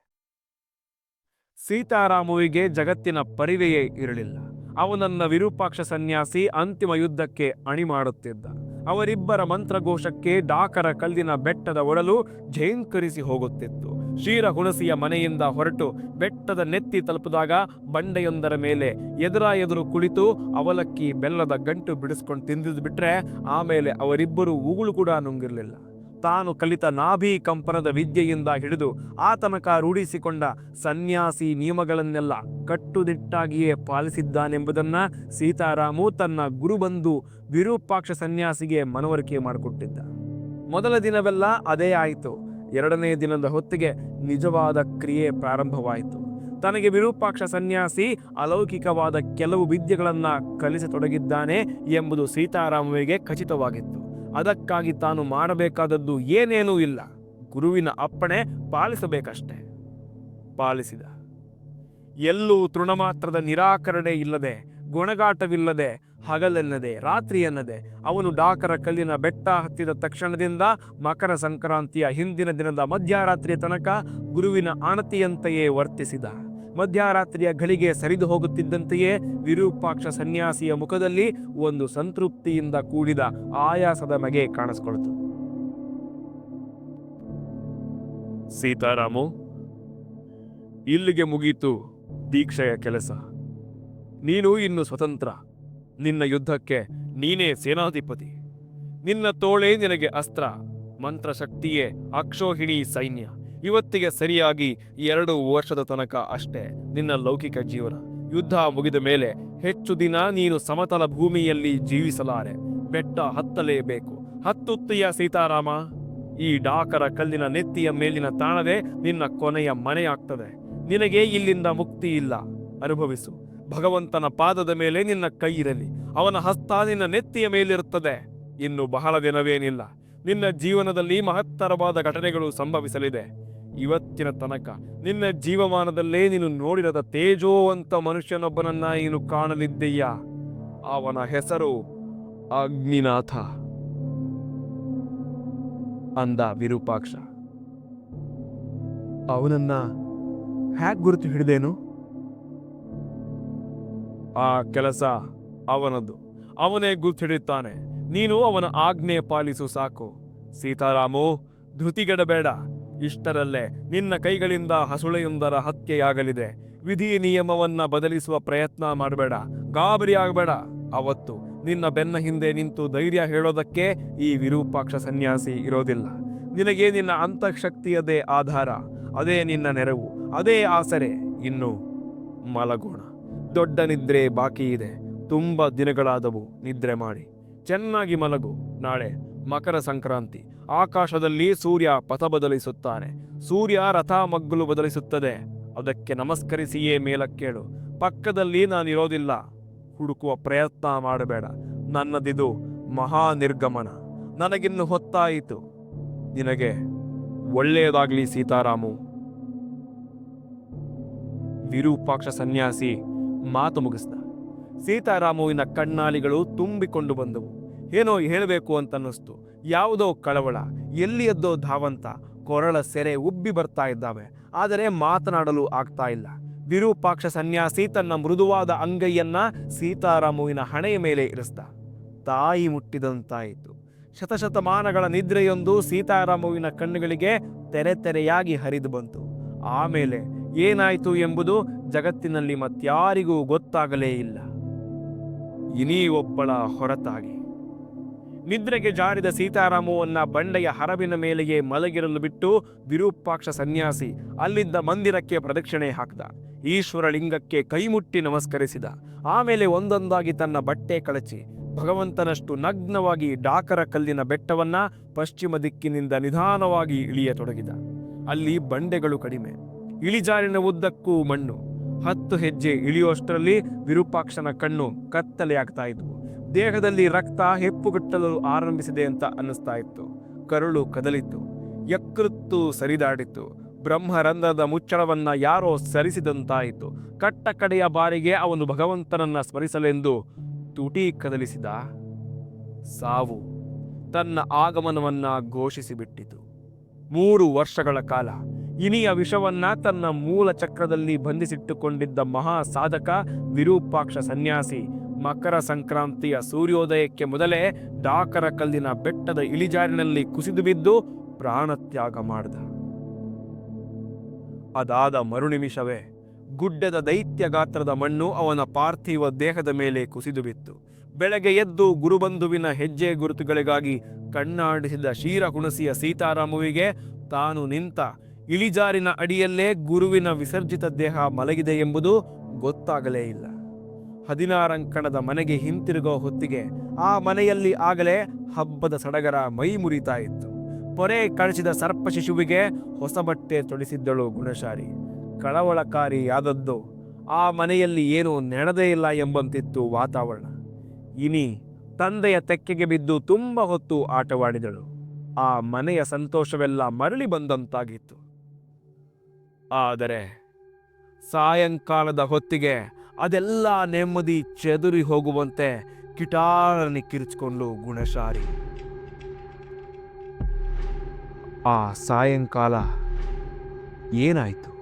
ಸೀತಾರಾಮುವಿಗೆ ಜಗತ್ತಿನ ಪರಿವೆಯೇ ಇರಲಿಲ್ಲ. ಅವನನ್ನ ವಿರೂಪಾಕ್ಷ ಸನ್ಯಾಸಿ ಅಂತಿಮ ಯುದ್ಧಕ್ಕೆ ಅಣಿ ಮಾಡುತ್ತಿದ್ದ ಅವರಿಬ್ಬರ ಮಂತ್ರಘೋಷಕ್ಕೆ ಡಾಕರ ಕಲ್ಲಿನ ಬೆಟ್ಟದ ಒಡಲು ಝೇಂಕರಿಸಿ ಹೋಗುತ್ತಿತ್ತು. ಶೀರ ಹುಣಸಿಯ ಮನೆಯಿಂದ ಹೊರಟು ಬೆಟ್ಟದ ನೆತ್ತಿ ತಲುಪಿದಾಗ ಬಂಡೆಯೊಂದರ ಮೇಲೆ ಎದುರ ಎದುರು ಕುಳಿತು ಅವಲಕ್ಕಿ ಬೆಲ್ಲದ ಗಂಟು ಬಿಡಿಸ್ಕೊಂಡು ತಿಂದಿದ್ದು ಬಿಟ್ರೆ ಆಮೇಲೆ ಅವರಿಬ್ಬರು ಉಗುಳು ಕೂಡ ನುಂಗಿರಲಿಲ್ಲ. ತಾನು ಕಲಿತ ನಾಭಿ ಕಂಪನದ ವಿದ್ಯೆಯಿಂದ ಹಿಡಿದು ಆತನಕ ರೂಢಿಸಿಕೊಂಡ ಸನ್ಯಾಸಿ ನಿಯಮಗಳನ್ನೆಲ್ಲ ಕಟ್ಟುನಿಟ್ಟಾಗಿಯೇ ಪಾಲಿಸಿದ್ದಾನೆಂಬುದನ್ನು ಸೀತಾರಾಮು ತನ್ನ ಗುರುಬಂಧು ವಿರೂಪಾಕ್ಷ ಸನ್ಯಾಸಿಗೆ ಮನವರಿಕೆ ಮಾಡಿಕೊಟ್ಟಿದ್ದ. ಮೊದಲ ದಿನವೆಲ್ಲ ಅದೇ ಆಯಿತು. ಎರಡನೇ ದಿನದ ಹೊತ್ತಿಗೆ ನಿಜವಾದ ಕ್ರಿಯೆ ಪ್ರಾರಂಭವಾಯಿತು. ತನಗೆ ವಿರೂಪಾಕ್ಷ ಸನ್ಯಾಸಿ ಅಲೌಕಿಕವಾದ ಕೆಲವು ವಿದ್ಯೆಗಳನ್ನು ಕಲಿಸತೊಡಗಿದ್ದಾನೆ ಎಂಬುದು ಸೀತಾರಾಮುವಿಗೆ ಖಚಿತವಾಗಿತ್ತು. ಅದಕ್ಕಾಗಿ ತಾನು ಮಾಡಬೇಕಾದದ್ದು ಏನೇನೂ ಇಲ್ಲ. ಗುರುವಿನ ಅಪ್ಪಣೆ ಪಾಲಿಸಬೇಕಷ್ಟೆ. ಪಾಲಿಸಿದ. ಎಲ್ಲೂ ತೃಣಮಾತ್ರದ ನಿರಾಕರಣೆ ಇಲ್ಲದೆ, ಗುಣಗಾಟವಿಲ್ಲದೆ, ಹಗಲೆನ್ನದೆ ರಾತ್ರಿ ಎನ್ನದೆ ಅವನು ಡಾಕರ ಕಲ್ಲಿನ ಬೆಟ್ಟ ಹತ್ತಿದ ತಕ್ಷಣದಿಂದ ಮಕರ ಸಂಕ್ರಾಂತಿಯ ಹಿಂದಿನ ದಿನದ ಮಧ್ಯರಾತ್ರಿಯ ತನಕ ಗುರುವಿನ ಆಣತಿಯಂತೆಯೇ ವರ್ತಿಸಿದ. ಮಧ್ಯರಾತ್ರಿಯ ಘಳಿಗೆ ಸರಿದು ಹೋಗುತ್ತಿದ್ದಂತೆಯೇ ವಿರೂಪಾಕ್ಷ ಸನ್ಯಾಸಿಯ ಮುಖದಲ್ಲಿ ಒಂದು ಸಂತೃಪ್ತಿಯಿಂದ ಕೂಡಿದ ಆಯಾಸದ ಮಗೆ ಕಾಣಿಸ್ಕೊಳ್ತು ಸೀತಾರಾಮು, ಇಲ್ಲಿಗೆ ಮುಗೀತು ದೀಕ್ಷೆಯ ಕೆಲಸ. ನೀನು ಇನ್ನು ಸ್ವತಂತ್ರ. ನಿನ್ನ ಯುದ್ಧಕ್ಕೆ ನೀನೇ ಸೇನಾಧಿಪತಿ. ನಿನ್ನ ತೋಳೇ ನಿನಗೆ ಅಸ್ತ್ರ, ಮಂತ್ರಶಕ್ತಿಯೇ ಅಕ್ಷೋಹಿಣಿ ಸೈನ್ಯ. ಇವತ್ತಿಗೆ ಸರಿಯಾಗಿ ಎರಡು ವರ್ಷದ ತನಕ ಅಷ್ಟೇ ನಿನ್ನ ಲೌಕಿಕ ಜೀವನ. ಯುದ್ಧ ಮುಗಿದ ಮೇಲೆ ಹೆಚ್ಚು ದಿನ ನೀನು ಸಮತಲ ಭೂಮಿಯಲ್ಲಿ ಜೀವಿಸಲಾರೆ. ಬೆಟ್ಟ ಹತ್ತಲೇಬೇಕು. ಹತ್ತುತ್ತೀಯ ಸೀತಾರಾಮ, ಈ ಡಾಕರ ಕಲ್ಲಿನ ನೆತ್ತಿಯ ಮೇಲಿನ ತಾಣವೇ ನಿನ್ನ ಕೊನೆಯ ಮನೆಯಾಗ್ತದೆ. ನಿನಗೆ ಇಲ್ಲಿಂದ ಮುಕ್ತಿ ಇಲ್ಲ. ಅನುಭವಿಸು. ಭಗವಂತನ ಪಾದದ ಮೇಲೆ ನಿನ್ನ ಕೈ ಇರಲಿ. ಅವನ ಹಸ್ತ ನಿನ್ನ ನೆತ್ತಿಯ ಮೇಲಿರುತ್ತದೆ. ಇನ್ನು ಬಹಳ ದಿನವೇನಿಲ್ಲ. ನಿನ್ನ ಜೀವನದಲ್ಲಿ ಮಹತ್ತರವಾದ ಘಟನೆಗಳು ಸಂಭವಿಸಲಿದೆ. ಇವತ್ತಿನ ತನಕ. ನಿನ್ನ ಜೀವಮಾನದಲ್ಲೇ ನೀನು ನೋಡಿರದ ತೇಜೋವಂತ ಮನುಷ್ಯನೊಬ್ಬನನ್ನ ನೀನು ಕಾಣಲಿದ್ದೀಯ? ಅವನ ಹೆಸರು ಅಗ್ನಿನಾಥ. ಅಂದ ವಿರೂಪಾಕ್ಷ. ಅವನನ್ನ ಹ್ಯಾಕ್ ಗುರುತು ಹಿಡಿದೇನು? ಆ ಕೆಲಸ ಅವನದ್ದು. ಅವನೇ ಗುರುತು ಹಿಡಿಯುತ್ತಾನೆ. ನೀನು ಅವನ ಆಜ್ಞೆ ಪಾಲಿಸು ಸಾಕು. ಸೀತಾರಾಮು, ಧೃತಿಗೆಡಬೇಡ. ಇಷ್ಟರಲ್ಲೇ ನಿನ್ನ ಕೈಗಳಿಂದ ಹಸುಳೆಯೊಂದರ ಹತ್ಯೆಯಾಗಲಿದೆ. ವಿಧಿ ನಿಯಮವನ್ನ ಬದಲಿಸುವ ಪ್ರಯತ್ನ ಮಾಡಬೇಡ. ಗಾಬರಿ ಆಗಬೇಡ ಅವತ್ತು ನಿನ್ನ ಬೆನ್ನ ಹಿಂದೆ ನಿಂತು ಧೈರ್ಯ ಹೇಳೋದಕ್ಕೆ ಈ ವಿರೂಪಾಕ್ಷ ಸನ್ಯಾಸಿ ಇರೋದಿಲ್ಲ. ನಿನಗೆ ನಿನ್ನ ಅಂತಃಶಕ್ತಿಯದೇ ಆಧಾರ. ಅದೇ ನಿನ್ನ ನೆರವು. ಅದೇ ಆಸರೆ. ಇನ್ನು ಮಲಗೋಣ. ದೊಡ್ಡ ನಿದ್ರೆ ಬಾಕಿ ಇದೆ ತುಂಬ ದಿನಗಳಾದವು. ನಿದ್ರೆ ಮಾಡಿ. ಚೆನ್ನಾಗಿ ಮಲಗು. ನಾಳೆ ಮಕರ ಸಂಕ್ರಾಂತಿ. ಆಕಾಶದಲ್ಲಿ ಸೂರ್ಯ ಪಥ ಬದಲಿಸುತ್ತಾನೆ. ಸೂರ್ಯ ರಥ ಮಗ್ಗುಲು ಬದಲಿಸುತ್ತದೆ. ಅದಕ್ಕೆ ನಮಸ್ಕರಿಸಿಯೇ ಮೇಲಕ್ಕೇಳು. ಪಕ್ಕದಲ್ಲಿ ನಾನಿರೋದಿಲ್ಲ. ಹುಡುಕುವ ಪ್ರಯತ್ನ ಮಾಡಬೇಡ. ನನ್ನದಿದು ಮಹಾ ನಿರ್ಗಮನ ನನಗಿನ್ನು ಹೊತ್ತಾಯಿತು. ನಿನಗೆ ಒಳ್ಳೆಯದಾಗ್ಲಿ ಸೀತಾರಾಮು. ವಿರೂಪಾಕ್ಷ ಸನ್ಯಾಸಿ, ಮಾತು ಮುಗಿಸ್ದ. ಸೀತಾರಾಮುವಿನ ಕಣ್ಣಾಲಿಗಳು ತುಂಬಿಕೊಂಡು ಬಂದವು. ಏನೋ ಹೇಳಬೇಕು ಅಂತ ಅನ್ನಿಸ್ತು ಯಾವುದೋ ಕಳವಳ, ಎಲ್ಲಿಯದ್ದೋ ಧಾವಂತ, ಕೊರಳ ಸೆರೆ ಉಬ್ಬಿ ಬರ್ತಾ ಇದ್ದಾವೆ. ಆದರೆ ಮಾತನಾಡಲು ಆಗ್ತಾ ಇಲ್ಲ. ವಿರೂಪಾಕ್ಷ ಸನ್ಯಾಸಿ ತನ್ನ ಮೃದುವಾದ ಅಂಗೈಯನ್ನ ಸೀತಾರಾಮುವಿನ ಹಣೆಯ ಮೇಲೆ ಇರಿಸ್ದ. ತಾಯಿ ಮುಟ್ಟಿದಂತಾಯಿತು. ಶತಶತಮಾನಗಳ ನಿದ್ರೆಯೊಂದು ಸೀತಾರಾಮುವಿನ ಕಣ್ಣುಗಳಿಗೆ ತೆರೆ ತೆರೆಯಾಗಿ ಹರಿದು ಬಂತು. ಆಮೇಲೆ ಏನಾಯಿತು ಎಂಬುದು ಜಗತ್ತಿನಲ್ಲಿ ಮತ್ಯಾರಿಗೂ ಗೊತ್ತಾಗಲೇ ಇಲ್ಲ. ಇನಿ ಒಬ್ಬಳ ಹೊರತಾಗಿ. ನಿದ್ರೆಗೆ ಜಾರಿದ ಸೀತಾರಾಮುವನ್ನ ಬಂಡೆಯ ಹರಬಿನ ಮೇಲೆಯೇ ಮಲಗಿರಲು ಬಿಟ್ಟು ವಿರೂಪಾಕ್ಷ ಸನ್ಯಾಸಿ ಅಲ್ಲಿದ್ದ ಮಂದಿರಕ್ಕೆ ಪ್ರದಕ್ಷಿಣೆ ಹಾಕಿದ. ಈಶ್ವರಲಿಂಗಕ್ಕೆ ಕೈಮುಟ್ಟಿ ನಮಸ್ಕರಿಸಿದ. ಆಮೇಲೆ ಒಂದೊಂದಾಗಿ ತನ್ನ ಬಟ್ಟೆ ಕಳಚಿ. ಭಗವಂತನಷ್ಟು ನಗ್ನವಾಗಿ ಡಾಕರ ಕಲ್ಲಿನ ಬೆಟ್ಟವನ್ನ ಪಶ್ಚಿಮ ದಿಕ್ಕಿನಿಂದ ನಿಧಾನವಾಗಿ ಇಳಿಯತೊಡಗಿದ. ಅಲ್ಲಿ ಬಂಡೆಗಳು ಕಡಿಮೆ. ಇಳಿಜಾರಿನ ಉದ್ದಕ್ಕೂ ಮಣ್ಣು. ಹತ್ತು ಹೆಜ್ಜೆ ಇಳಿಯುವಷ್ಟರಲ್ಲಿ ವಿರೂಪಾಕ್ಷನ ಕಣ್ಣು ಕತ್ತಲೆಯಾಗ್ತಾ ಇದ್ವು. ದೇಹದಲ್ಲಿ ರಕ್ತ ಹೆಪ್ಪುಗಟ್ಟಲು ಆರಂಭಿಸಿದೆ ಅಂತ ಅನ್ನಿಸ್ತಾ ಇತ್ತು. ಕರುಳು ಕದಲಿತ್ತು. ಯಕೃತ್ತು ಸರಿದಾಡಿತು. ಬ್ರಹ್ಮರಂಧ್ರದ ಮುಚ್ಚಳವನ್ನ ಯಾರೋ ಸರಿಸಿದಂತಾಯಿತು. ಕಟ್ಟ ಕಡೆಯ ಬಾರಿಗೆ ಅವನು ಭಗವಂತನನ್ನ ಸ್ಮರಿಸಲೆಂದು ತುಟಿ ಕದಲಿಸಿದ ಸಾವು ತನ್ನ ಆಗಮನವನ್ನ ಘೋಷಿಸಿಬಿಟ್ಟಿತು. ಮೂರು ವರ್ಷಗಳ ಕಾಲ ಇನಿಯ ವಿಷವನ್ನ ತನ್ನ ಮೂಲ ಚಕ್ರದಲ್ಲಿ ಬಂಧಿಸಿಟ್ಟುಕೊಂಡಿದ್ದ ಮಹಾ ಸಾಧಕ ವಿರೂಪಾಕ್ಷ ಸನ್ಯಾಸಿ ಮಕರ ಸಂಕ್ರಾಂತಿಯ ಸೂರ್ಯೋದಯಕ್ಕೆ ಮೊದಲೇ ಡಾಕರ ಕಲ್ಲಿನ ಬೆಟ್ಟದ ಇಳಿಜಾರಿನಲ್ಲಿ ಕುಸಿದು ಬಿದ್ದು ಪ್ರಾಣತ್ಯಾಗ ಮಾಡಿದ. ಅದಾದ ಮರುನಿಮಿಷವೇ ಗುಡ್ಡದ ದೈತ್ಯ ಗಾತ್ರದ ಮಣ್ಣು ಅವನ ಪಾರ್ಥಿವ ದೇಹದ ಮೇಲೆ ಕುಸಿದು ಬಿತ್ತು. ಬೆಳಗ್ಗೆ ಎದ್ದು ಗುರುಬಂಧುವಿನ ಹೆಜ್ಜೆ ಗುರುತುಗಳಿಗಾಗಿ ಕಣ್ಣಾಡಿಸಿದ ಶೀರ ಹುಣಸಿಯ ಸೀತಾರಾಮುವಿಗೆ ತಾನು ನಿಂತ ಇಳಿಜಾರಿನ ಅಡಿಯಲ್ಲೇ ಗುರುವಿನ ವಿಸರ್ಜಿತ ದೇಹ ಮಲಗಿದೆ ಎಂಬುದು ಗೊತ್ತಾಗಲೇ ಇಲ್ಲ. ಹದಿನಾರಂಕಣದ ಮನೆಗೆ ಹಿಂತಿರುಗೋ ಹೊತ್ತಿಗೆ ಆ ಮನೆಯಲ್ಲಿ ಆಗಲೇ ಹಬ್ಬದ ಸಡಗರ ಮೈ ಮುರಿತಾ ಇತ್ತು. ಪೊರೆ ಕಳಚಿದ ಸರ್ಪ ಶಿಶುವಿಗೆ ಹೊಸ ಬಟ್ಟೆ ತೊಡಿಸಿದ್ದಳು ಗುಣಶಾರಿ ಕಳವಳಕಾರಿಯಾದದ್ದು, ಆ ಮನೆಯಲ್ಲಿ ಏನೂ ನೆನದೇ ಇಲ್ಲ ಎಂಬಂತಿತ್ತು ವಾತಾವರಣ. ಇನಿ ತಂದೆಯ ತೆಕ್ಕೆಗೆ ಬಿದ್ದು ತುಂಬ ಹೊತ್ತು ಆಟವಾಡಿದಳು. ಆ ಮನೆಯ ಸಂತೋಷವೆಲ್ಲ ಮರಳಿ ಬಂದಂತಾಗಿತ್ತು. ಆದರೆ ಸಾಯಂಕಾಲದ ಹೊತ್ತಿಗೆ ಅದೆಲ್ಲ ನೆಮ್ಮದಿ ಚೆದುರಿ ಹೋಗುವಂತೆ ಕಿಟಾರನಿ ಕಿರಿಚಿಕೊಂಡು ಗುಣಶಾರಿ. ಆ ಸಾಯಂಕಾಲ ಏನಾಯಿತು?